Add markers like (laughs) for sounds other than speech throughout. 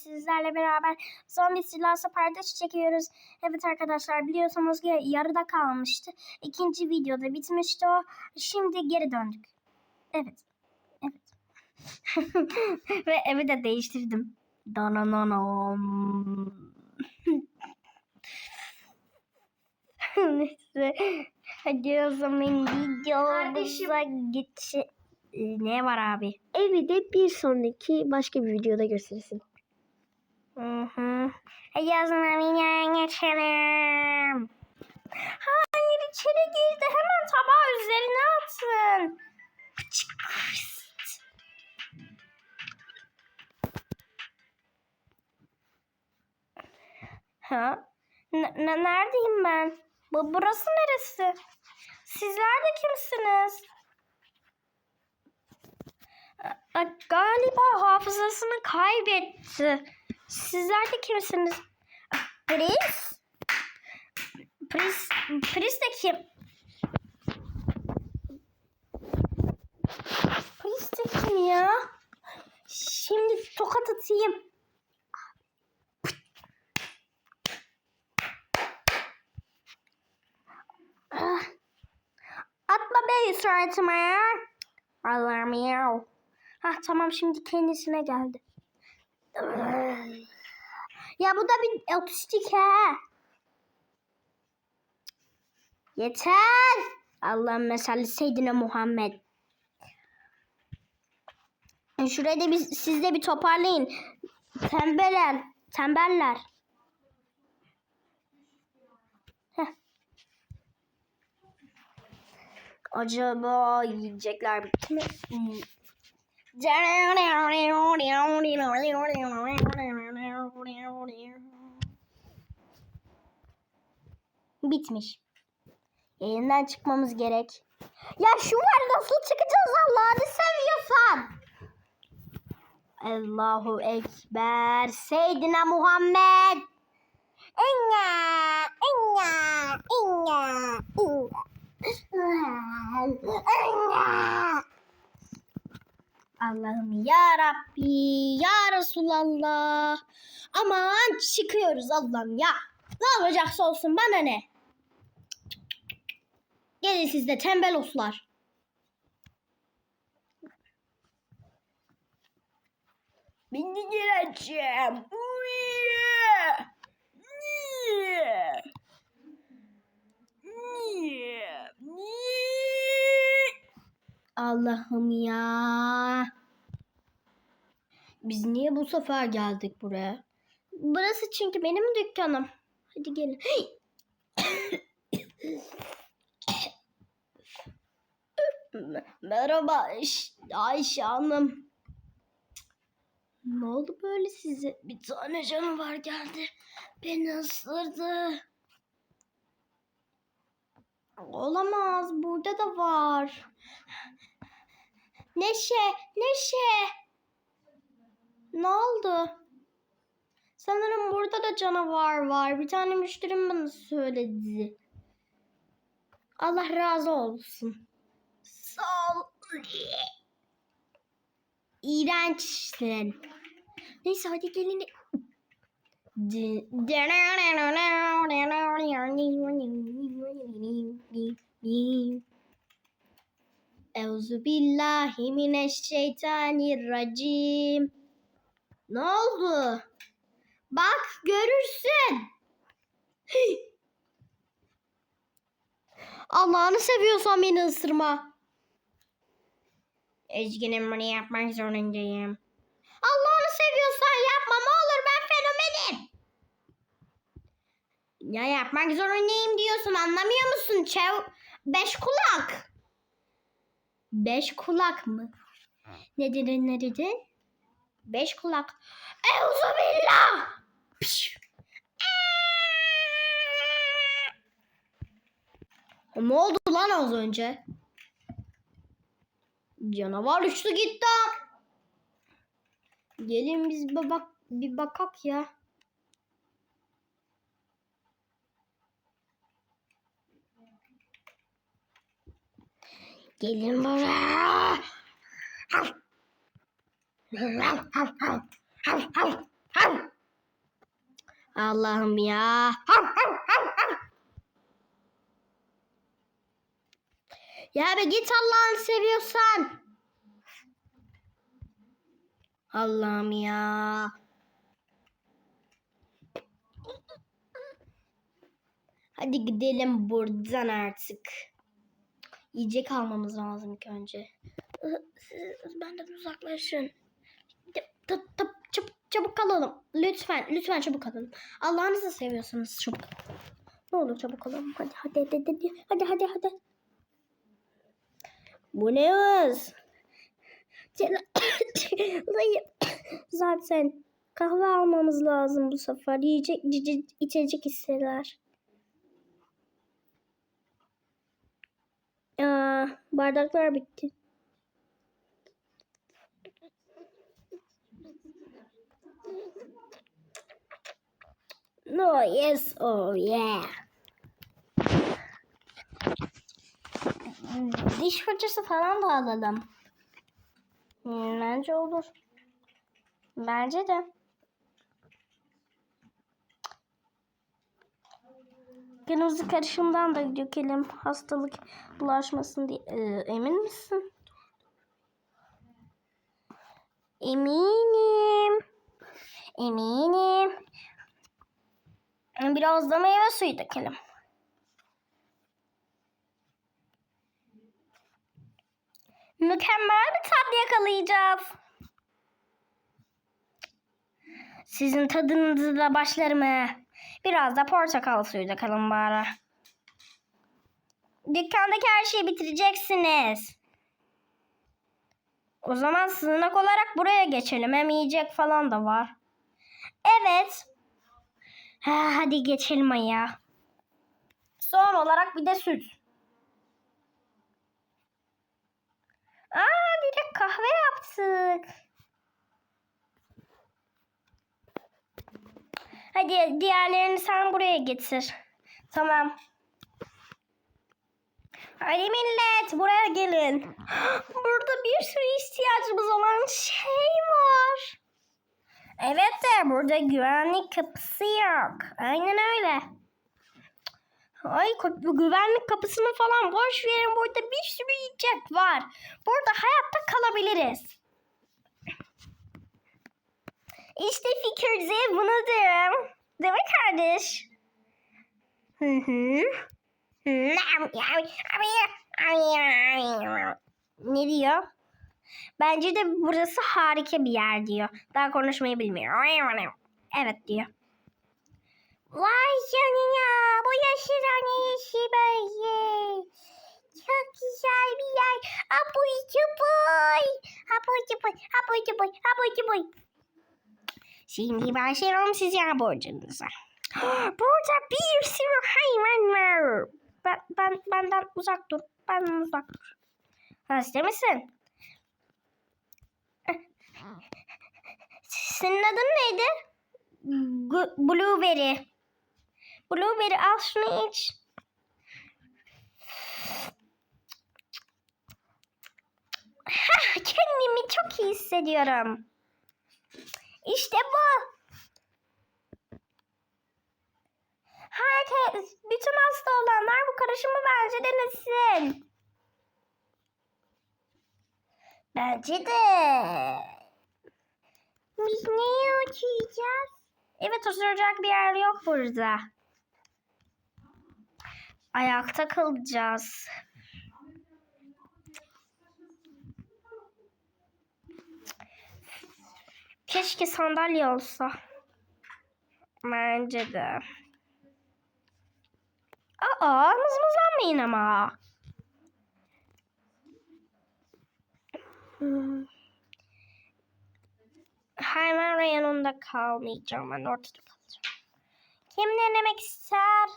sizlerle beraber zombi silahsı paydaş çekiyoruz. Evet arkadaşlar biliyorsunuz ki yarıda kalmıştı. İkinci videoda bitmişti o. Şimdi geri döndük. Evet. Evet. (laughs) Ve evi de değiştirdim. Dananam. (laughs) Neyse. Hadi o zaman videomuza geç. Ee, Ne var abi? Evi de bir sonraki başka bir videoda gösterirsin. Hı hı. Zaman videoya geçelim. Hayır içeri girdi. Hemen tabağı üzerine atın. Ha? N- neredeyim ben? Bu burası neresi? Sizler de kimsiniz? A- Galiba hafızasını kaybetti. Sizler de kimsiniz? Pris? Pris, Pris de kim? Pris de kim ya? Şimdi tokat atayım. Ah. Atma be suratıma ya. Allah'ım ya. Hah tamam şimdi kendisine geldi. Ya bu da bir otistik ha. Yeter. Allah'ın mesalli Seyyidine Muhammed. Şurayı da bir, siz de bir toparlayın. Tembeller. Tembeller. Heh. Acaba yiyecekler bitti mi? Bitmiş. Yayından çıkmamız gerek. Ya şu var nasıl çıkacağız Allah'ını seviyorsan. Allahu Ekber. Seyyidina Muhammed. İnna, inna, inna, inna. Allah'ım ya Rabbi, ya Resulallah. Aman çıkıyoruz Allah'ım ya. Ne olacaksa olsun bana ne? Gelin siz de tembel oslar. Ben de. Allah'ım ya. Biz niye bu sefer geldik buraya? Burası çünkü benim dükkanım. Hadi gelin. Merhaba Ayş- Ayşe Hanım. Ne oldu böyle size? Bir tane canavar geldi. Beni ısırdı. Olamaz. Burada da var. Neşe, Neşe. Ne oldu? Sanırım burada da canavar var. Bir tane müşterim bana söyledi. Allah razı olsun. Sağ ol. İğrençsin. Neyse hadi gelin. Euzu billahi mineşşeytanirracim. Ne oldu? Bak görürsün. Allah'ını seviyorsan beni ısırma. Ezgi'nin bunu yapmak zorundayım. Allah'ını seviyorsan yapma ne olur ben fenomenim. Ya yapmak zorundayım diyorsun anlamıyor musun? Çev beş kulak. Beş kulak mı? Ne dedin ne dedin? Beş kulak. Euzu billah. Piş. Ne oldu lan az önce? Canavar uçtu gitti. Gelin biz bir bak bir bakak ya. Gelin buraya. Allah'ım ya. Ya be git Allah'ını seviyorsan. Allah'ım ya. Hadi gidelim buradan artık. Yiyecek almamız lazım ilk önce. Siz benden uzaklaşın. Ta- ta- Çabuk, çabuk kalalım. Lütfen, lütfen çabuk kalın. Allah'ınızı seviyorsanız çabuk. Ne olur çabuk olalım. Hadi, hadi, hadi, hadi, hadi, hadi, hadi. Bu ne hız? (coughs) Zaten kahve almamız lazım bu sefer. Yiyecek, içecek hisseler. Aa, bardaklar bitti. No, yes, oh yeah. Diş fırçası falan da alalım. Hmm, Bence olur. Bence de. Kırmızı karışımdan da dökelim. Hastalık bulaşmasın diye. Ee, emin misin? Eminim. Eminim. Biraz da meyve suyu dökelim. Mükemmel bir tat yakalayacağız. Sizin tadınızla başlar mı? Biraz da portakal suyu dökelim bari. Dükkandaki her şeyi bitireceksiniz. O zaman sığınak olarak buraya geçelim. Hem yiyecek falan da var. Evet. Ha, hadi geçelim ya. Son olarak bir de süt. Aa direkt kahve yaptık. Hadi diğerlerini sen buraya getir. Tamam. Hadi millet buraya gelin. (gasps) Burada bir sürü ihtiyacımız olan şey var. Evet de burada güvenlik kapısı yok. Aynen öyle. Ay güvenlik kapısını falan boş verin. Burada bir sürü yiyecek var. Burada hayatta kalabiliriz. İşte fikirde bunu diyorum. Değil mi kardeş? Hı. Ne diyor? Bence de burası harika bir yer diyor. Daha konuşmayı bilmiyor. Evet diyor. Vay canına bu yaşıran yeşil böyle. Çok güzel bir yer. Abuy cubuy. Abuy cubuy. Abuy cubuy. Abuy cubuy. Şimdi başlayalım sizin borcunuza. (gasps) Burada bir sürü hayvan var. Ben, ben, benden uzak dur. Benden uzak dur. Hasta misin? (laughs) Senin adın neydi? Gu- Blueberry. Blueberry al şunu iç. (laughs) Kendimi çok iyi hissediyorum. İşte bu. Herkes, bütün hasta olanlar bu karışımı bence denesin. Bence de. Biz neyi uçuyacağız? Evet oturacak bir yer yok burada. Ayakta kalacağız. Keşke sandalye olsa. Bence de. Aa, mızmızlanmayın ama. Hmm. Hemen reyonunda kalmayacağım. Ben ortada kalacağım. Kim denemek ister?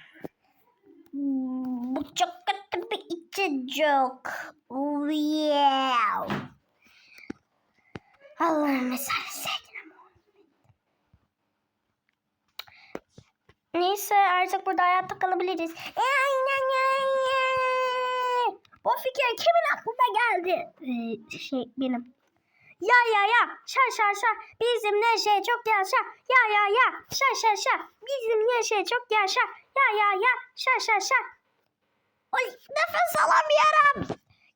(laughs) Bu çok kötü bir içecek. Wow. Allah'ım mesela Neyse artık burada hayatta kalabiliriz. E, aynen fikir kimin aklına geldi? Ee, şey benim. Ya ya ya. Şa şa şa. Bizim neşe çok yaşa. Ya ya ya. Şa şa şa. Bizim neşe çok yaşa. Ya ya ya. Şa şa şa. Ay nefes alamıyorum.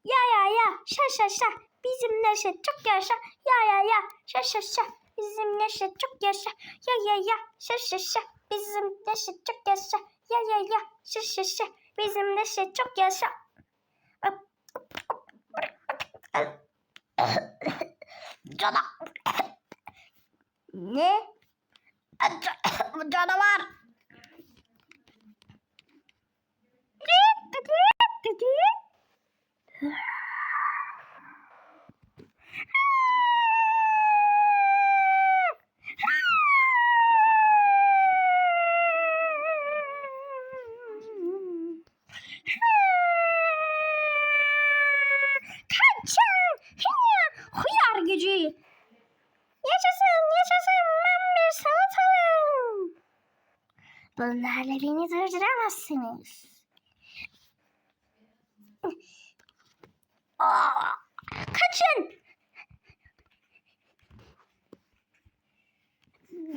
Ya ya ya. Şa şa şa. Bizim neşe çok yaşa. Ya ya ya. Şa şa şa. Bizim neşe çok yaşa. Ya ya ya. Şa şa şa. Bizim neşe çok yaşa. Ya ya ya. Şa şa şa. Bizim neşe çok yaşa. (laughs) (laughs) Cana. Ne? (laughs) Canavar. Kaçın. Aa, kaçın.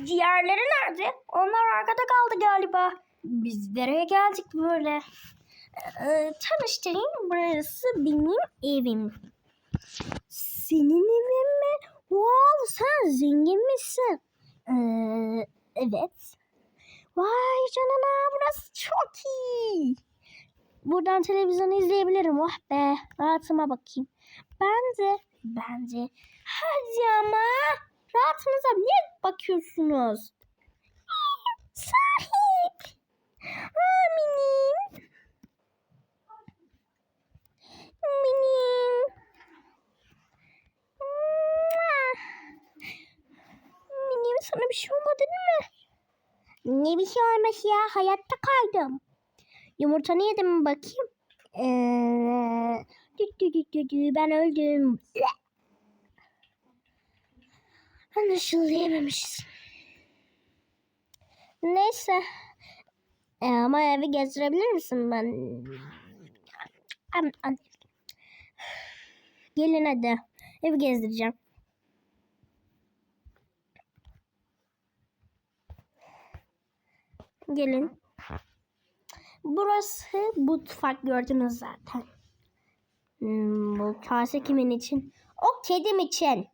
Diğerleri nerede? Onlar arkada kaldı galiba. Biz nereye geldik böyle? Ee, tanıştırayım. Burası benim evim. Senin evin mi? Wow sen zengin misin? Ee, evet. Vay canına burası çok iyi. Buradan televizyon izleyebilirim. Oh be rahatıma bakayım. Ben de ben de. Hadi ama rahatınıza niye bakıyorsunuz? (gasps) Sahip. Aa, minim. Minim sana bir şey olmadı değil mi? Ne bir şey olmuş ya? Hayatta kaldım. Yumurtanı yedim mi bakayım? Ee, dü dü dü dü dü, ben öldüm. Anlaşıldı. Neyse. E, ama evi gezdirebilir misin ben? Gelin hadi. Evi gezdireceğim. Gelin. Burası mutfak gördünüz zaten. Hmm, bu kase kimin için? O kedim için.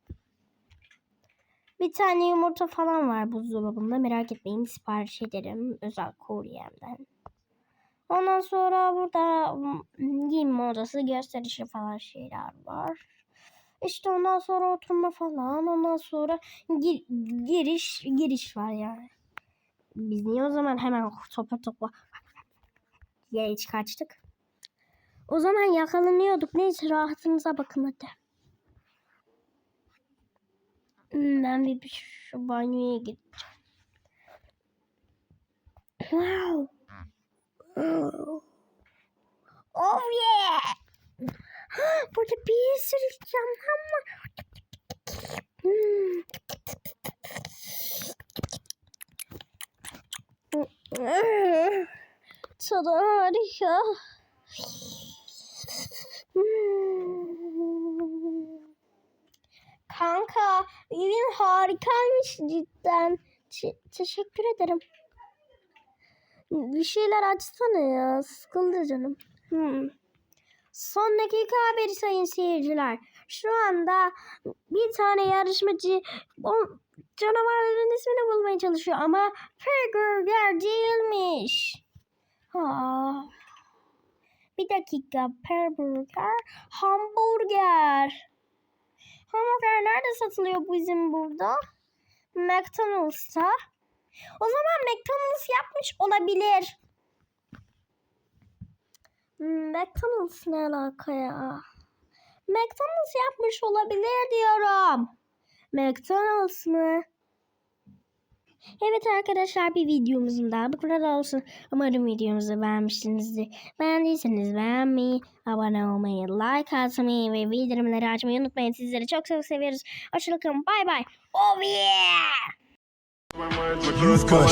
Bir tane yumurta falan var buzdolabında. Merak etmeyin sipariş ederim. Özel kuryemden. Ondan sonra burada hmm, giyinme odası gösterişi falan şeyler var. İşte ondan sonra oturma falan. Ondan sonra gir- giriş giriş var yani. Biz niye o zaman hemen topa topa hiç kaçtık? O zaman yakalanıyorduk. Neyse rahatınıza bakın hadi. Hmm, Ben bir, şu banyoya gideceğim. Wow. Oh yeah. Burada bir sürü camlar var. Hmm. Tadı harika. Kanka evin harikaymış cidden. Te- teşekkür ederim. Bir şeyler açsana ya. Sıkıldı canım. Hmm. Son dakika haberi sayın seyirciler. Şu anda bir tane yarışmacı canavarların ismini bulmaya çalışıyor ama Burger değilmiş. Ha. Bir dakika Burger hamburger. Hamburger nerede satılıyor bizim burada? McDonald's'ta. O zaman McDonald's yapmış olabilir. McDonald's ne alaka ya? McDonald's yapmış olabilir diyorum. McDonald's mı? Evet arkadaşlar bir videomuzun daha bu kadar olsun. Umarım videomuzu beğenmişsinizdir. Beğendiyseniz beğenmeyi, abone olmayı, like atmayı ve bildirimleri açmayı unutmayın. Sizleri çok çok seviyoruz. Hoşçakalın. Bay bay. Oh yeah! You've got.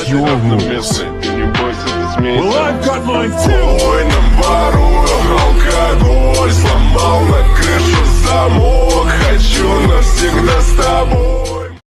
Well, I've got mine too. Сломал на крышу замок Хочу навсегда с тобой